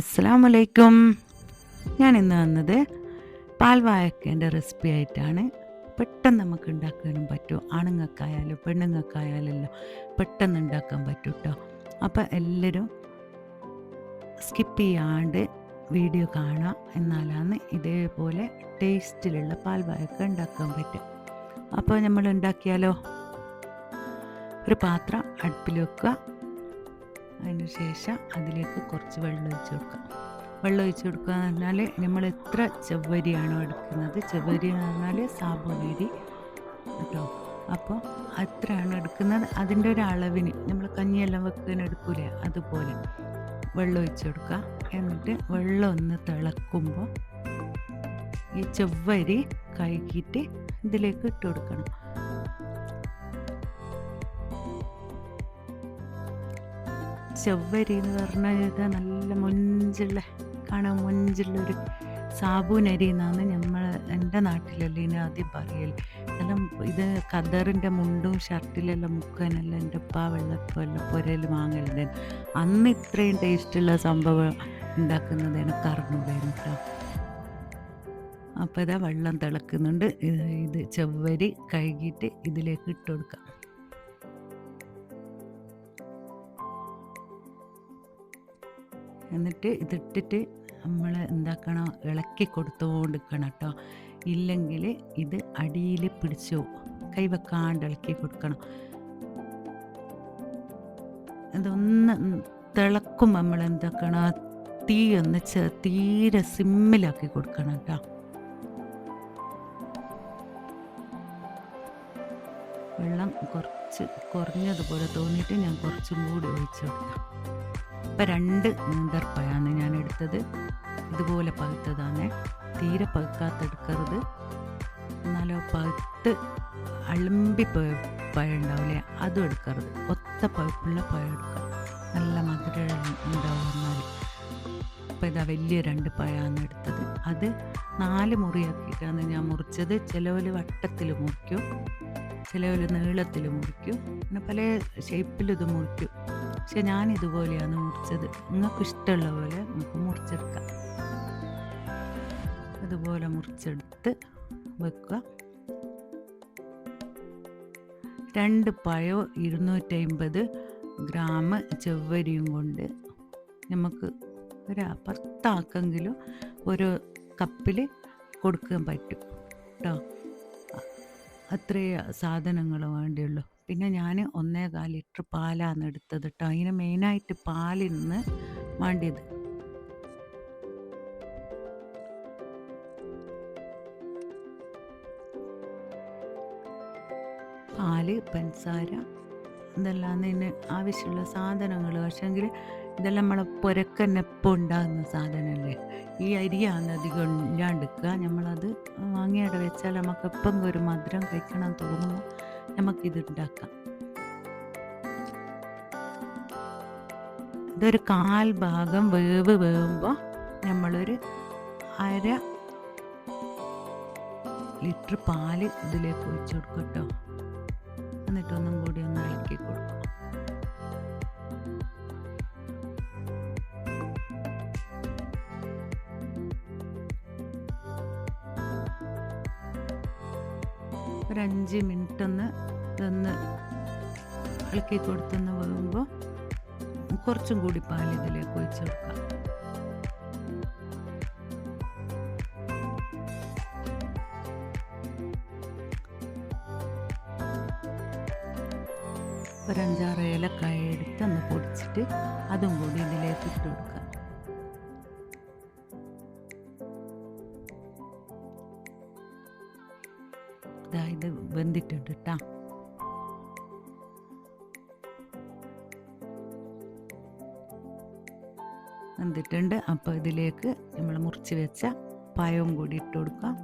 അസ്സാം വലൈക്കും ഞാൻ ഇന്ന് വന്നത് പാൽവായക്കേന്റെ റെസിപ്പി ആയിട്ടാണ്. പെട്ടെന്ന് നമുക്ക് ഉണ്ടാക്കാനും പറ്റും. ആണുങ്ങൾക്കായാലും പെണ്ണുങ്ങൾക്കായാലല്ലോ പെട്ടെന്ന് ഉണ്ടാക്കാൻ പറ്റും കേട്ടോ അപ്പോൾ എല്ലാവരും സ്കിപ്പ് ചെയ്യാണ്ട് വീഡിയോ കാണാം. എന്നാലാണ് ഇതേപോലെ ടേസ്റ്റിലുള്ള പാൽവായക്ക ഉണ്ടാക്കാൻ പറ്റും. അപ്പോൾ നമ്മൾ ഉണ്ടാക്കിയാലോ? ഒരു പാത്രം അടുപ്പിൽ വെക്കുക. അതിന് ശേഷം അതിലേക്ക് കുറച്ച് വെള്ളം ഒഴിച്ച് കൊടുക്കാം വെള്ളം ഒഴിച്ച് കൊടുക്കുക എന്ന് പറഞ്ഞാൽ നമ്മൾ എത്ര ചെവ്വരിയാണോ എടുക്കുന്നത്. ചെവ്വരി എന്ന് പറഞ്ഞാൽ സാബുവരി കേട്ടോ. അപ്പോൾ അത്രയാണ് എടുക്കുന്നത്. അതിന്റെ ഒരു അളവിന് നമ്മൾ കഞ്ഞിയെല്ലാം വെക്കാൻ എടുക്കൂലേ? അതുപോലെ വെള്ളം ഒഴിച്ച് കൊടുക്കുക. എന്നിട്ട് വെള്ളം ഒന്ന് തിളക്കുമ്പോൾ ഈ ചെവ്വരി കഴുകിയിട്ട് ഇതിലേക്ക് ഇട്ട് കൊടുക്കണം. ചെവ്വരി എന്ന് പറഞ്ഞാൽ ഇത് നല്ല മൊഞ്ചുള്ള കാണാൻ മൊഞ്ചുള്ളൊരു സാബൂനരി എന്നാണ് നമ്മൾ എന്റെ നാട്ടിലല്ലേ ഇനി ആദ്യം പറയൽ എല്ലാം ഇത് കദറിന്റെ മുണ്ടും ഷർട്ടിലെല്ലാം മുക്കാനെല്ലാം എന്റെ ഉപ്പ വെള്ളപ്പെല്ലാം പുരയിൽ വാങ്ങലുണ്ട്. അന്ന് ഇത്രയും ടേസ്റ്റുള്ള സംഭവം ഉണ്ടാക്കുന്നത് എനിക്ക് അറിഞ്ഞൂടായിരുന്നു കേട്ടോ അപ്പോൾ ഇതാ വെള്ളം തിളക്കുന്നുണ്ട്. ഇത് ചെവ്വരി കഴുകിയിട്ട് ഇതിലേക്ക് ഇട്ട് കൊടുക്കാം. എന്നിട്ട് ഇതിട്ടിട്ട് നമ്മൾ എന്താക്കണം? ഇളക്കി കൊടുത്തുകൊണ്ടിരിക്കണം കേട്ടോ. ഇല്ലെങ്കിൽ ഇത് അടിയിൽ പിടിച്ചു കൈവെക്കാണ്ട് ഇളക്കി കൊടുക്കണം. അതൊന്ന് തിളക്കും നമ്മൾ എന്താക്കണം തീ ഒന്ന് തീരെ സിമ്മിലാക്കി കൊടുക്കണം കേട്ടോ. വെള്ളം കുറച്ച് കുറഞ്ഞതുപോലെ തോന്നിയിട്ട് ഞാൻ കുറച്ചും കൂടി ഒഴിച്ചു കൊടുക്കാം. ഇപ്പം രണ്ട് നീന്തർപ്പയാണ് ഞാൻ എടുത്തത്. ഇതുപോലെ പഴുത്തതാണ്. തീരെ പഴുക്കാത്തെടുക്കരുത്. എന്നാലോ പഴുത്ത് അളുമ്പി പഴം ഉണ്ടാവില്ലേ അതും എടുക്കരുത്. ഒത്ത പഴുപ്പുള്ള പഴം എടുക്കുക നല്ല മധുര ഉണ്ടാവും എന്നാൽ ഇപ്പം ഇതാ വലിയ രണ്ട് പഴമാണ് എടുത്തത്. അത് നാല് മുറിയാക്കിയിട്ടാണ് ഞാൻ മുറിച്ചത്. ചിലവർ വട്ടത്തിൽ മുറിക്കും. ചിലവർ നീളത്തിൽ മുറിക്കും പിന്നെ പല ഷേപ്പിൽ ഇത് മുറിക്കും. പക്ഷെ ഞാൻ ഇതുപോലെയാണ് മുറിച്ചത്. നിങ്ങൾക്ക് ഇഷ്ടമുള്ള പോലെ നമുക്ക് മുറിച്ചെടുക്കാം. ഇതുപോലെ മുറിച്ചെടുത്ത് വെക്കുക. രണ്ട് പഴം ഇരുന്നൂറ്റമ്പത് ഗ്രാം ചെവ്വരിയും കൊണ്ട് നമുക്ക് ഒരു പത്താക്കെങ്കിലും ഒരു കപ്പിൽ കൊടുക്കാൻ പറ്റും. കേട്ടോ? അത്രയേ സാധനങ്ങൾ വേണ്ടിയുള്ളൂ. പിന്നെ ഞാൻ ഒന്നേകാൽ ലിറ്റർ പാലാണ് എടുത്തത് കേട്ടോ അതിന് മെയിനായിട്ട് പാലിൽ നിന്ന് വേണ്ടിയത്. പാൽ പഞ്ചസാര ഇതെല്ലാം ഇതിന് ആവശ്യമുള്ള സാധനങ്ങൾ പക്ഷേങ്കിൽ ഇതെല്ലാം നമ്മളെ പുരക്കന്നെപ്പം ഉണ്ടാകുന്ന സാധനമല്ലേ ഈ അരിയാണ് അധികം ഇല്ലാണ്ടിക്കുക നമ്മളത് വാങ്ങിയവിടെ വെച്ചാൽ നമുക്ക് എപ്പം ഒരു മധുരം കഴിക്കണം തോന്നുമ്പോൾ നമുക്കിത് ഉണ്ടാക്കാം. ഇതൊരു കാൽ ഭാഗം വേവ് വേവുമ്പോൾ നമ്മളൊരു അര ലിറ്റർ പാൽ ഇതിലേക്ക് ഒഴിച്ചു കൊടുക്കും കേട്ടോ എന്നിട്ടൊന്നും കൂടി ഒന്ന് ഇളക്കി കൊടുക്കും. ഒരു അഞ്ച് മിനിറ്റ് ഒന്ന് ഇതൊന്ന് ഇളക്കി കൊടുത്തൊന്ന് വേകുമ്പോൾ കുറച്ചും കൂടി പാൽ ഇതിലേക്ക് ഒഴിച്ച് കൊടുക്കാം. ഒരഞ്ചാറ് ഏലക്കായ എടുത്ത് ഒന്ന് പൊടിച്ചിട്ട് അതും കൂടി ഇതിലേക്ക് ഇട്ട് കൊടുക്കാം. ഇത് വെന്തിട്ടുണ്ട് കേട്ടോ വെന്തിട്ടുണ്ട്. അപ്പോൾ ഇതിലേക്ക് നമ്മൾ മുറിച്ച് വെച്ച പായവും കൂടി ഇട്ട് കൊടുക്കാം.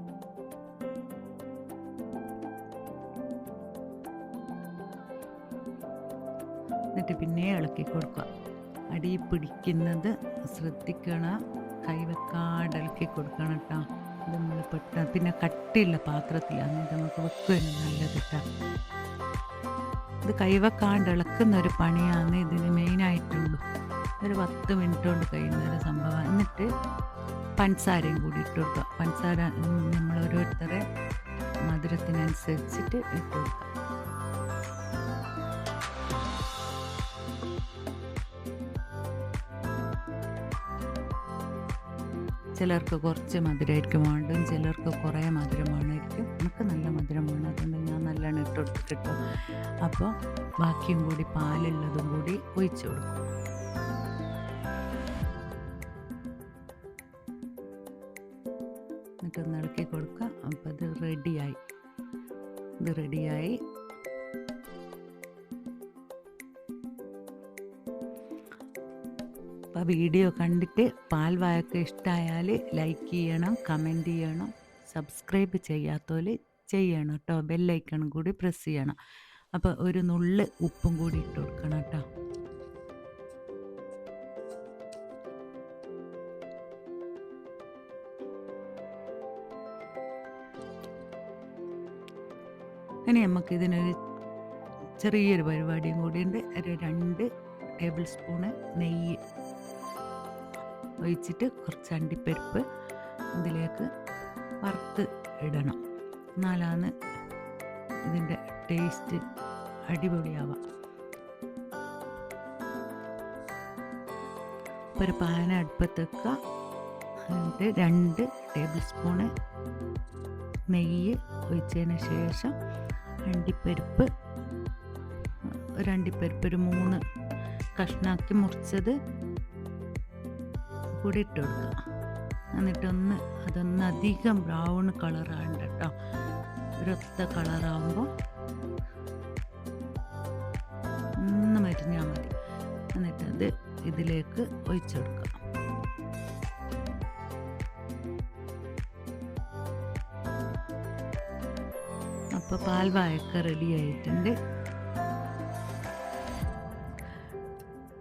എന്നിട്ട് പിന്നെ ഇളക്കി കൊടുക്കുക. അടി പിടിക്കുന്നത് ശ്രദ്ധിക്കണം. കൈവെക്കാണ്ട് ഇളക്കി കൊടുക്കണം കേട്ടോ നമ്മൾ പെട്ടെന്ന് പിന്നെ കട്ടിയുള്ള പാത്രത്തിലാണ് ഇത് നമുക്ക് വെക്കുകയാണ് നല്ലത് ഇത് കൈവെക്കാണ്ട് ഇളക്കുന്ന ഒരു പണിയാണ് ഇതിന് മെയിനായിട്ടുള്ളൂ. ഒരു പത്ത് മിനിറ്റ് കൊണ്ട് കഴിയുന്ന ഒരു സംഭവമാണ് എന്നിട്ട് പഞ്ചസാരയും കൂടി ഇട്ട് കൊടുക്കുക. പഞ്ചസാര നമ്മൾ ഓരോരുത്തരെ മധുരത്തിനനുസരിച്ചിട്ട് ഇട്ട് കൊടുക്കുക. ചിലർക്ക് കുറച്ച് മധുരമായിരിക്കും വേണ്ടും ചിലർക്ക് കുറേ മധുരമാണായിരിക്കും. നമുക്ക് നല്ല മധുരമാണ്. അതുകൊണ്ട് ഞാൻ നല്ലോണം ഇട്ട് കിട്ടും അപ്പോൾ ബാക്കിയും കൂടി പാലുള്ളതും കൂടി ഒഴിച്ചു കൊടുക്കും. എന്നിട്ടൊന്ന് ഇളക്കി കൊടുക്കുക. അപ്പോൾ ഇത് റെഡിയായി ഇത് റെഡിയായി അപ്പോൾ വീഡിയോ കണ്ടിട്ട് പാൽവായൊക്കെ ഇഷ്ടമായാൽ ലൈക്ക് ചെയ്യണം കമന്റ് ചെയ്യണം സബ്സ്ക്രൈബ് ചെയ്യാത്തോലെ ചെയ്യണം കേട്ടോ. ബെല്ലൈക്കണും കൂടി പ്രസ് ചെയ്യണം. അപ്പോൾ ഒരു നുള്ള് ഉപ്പും കൂടി ഇട്ട് കൊടുക്കണം കേട്ടോ. ഇനി നമുക്ക് ഇതിനൊരു ചെറിയൊരു പരിപാടിയും കൂടിയുണ്ട് ഒരു രണ്ട് ടേബിൾ സ്പൂണ് നെയ്യ് ഒഴിച്ചിട്ട് കുറച്ച് അണ്ടിപ്പരിപ്പ് ഇതിലേക്ക് വറുത്ത് ഇടണം. എന്നാലാണ് ഇതിന്റെ ടേസ്റ്റ് അടിപൊളിയാവാം. ഒരു പാന അടുപ്പത്ത് വെക്കുക. എന്നിട്ട് രണ്ട് ടേബിൾ സ്പൂണ് നെയ്യ് ഒഴിച്ചതിന് ശേഷം അണ്ടിപ്പരിപ്പ് ഒരു അണ്ടിപ്പരിപ്പ് ഒരു മൂന്ന് കഷ്ണാക്കി മുറിച്ചത് കൂടി ഇട്ട് കൊടുക്കുക എന്നിട്ടൊന്ന് അതൊന്ന് അധികം ബ്രൗൺ കളറാണ് കേട്ടോ ഒരൊത്ത കളറാകുമ്പോൾ ഒന്ന് മരിഞ്ഞാൽ മതി. എന്നിട്ടത് ഇതിലേക്ക് ഒഴിച്ചു അപ്പോൾ അപ്പോൾ പാൽവായൊക്കെ റെഡി ആയിട്ടുണ്ട്.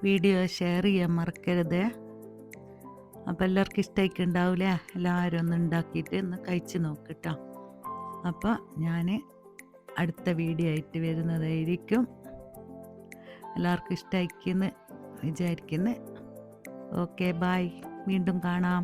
വീഡിയോ ഷെയർ ചെയ്യാൻ മറക്കരുത്. അപ്പോൾ എല്ലാവർക്കും ഇഷ്ടമായിട്ട് ഉണ്ടാവില്ലേ എല്ലാവരും ഒന്ന് ഉണ്ടാക്കിയിട്ട് ഒന്ന് കഴിച്ച് നോക്കിട്ടോ. അപ്പോൾ ഞാൻ അടുത്ത വീഡിയോ ആയിട്ട് വരുന്നതായിരിക്കും. എല്ലാവർക്കും ഇഷ്ടമായിക്കുന്ന് വിചാരിക്കുന്നു. ഓക്കെ ബായ് വീണ്ടും കാണാം.